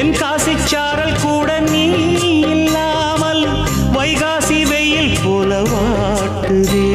தென்காசி சாரல் கூட நீ இல்லாமல் வைகாசி வெயில் போல வாட்டுதே.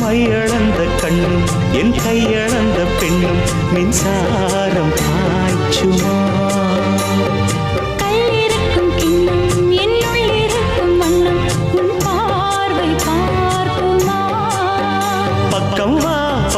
மையளந்த கண்ணும் என் கையளந்த பெண்ணும் மின்சாரம் பாய்ச்சுமா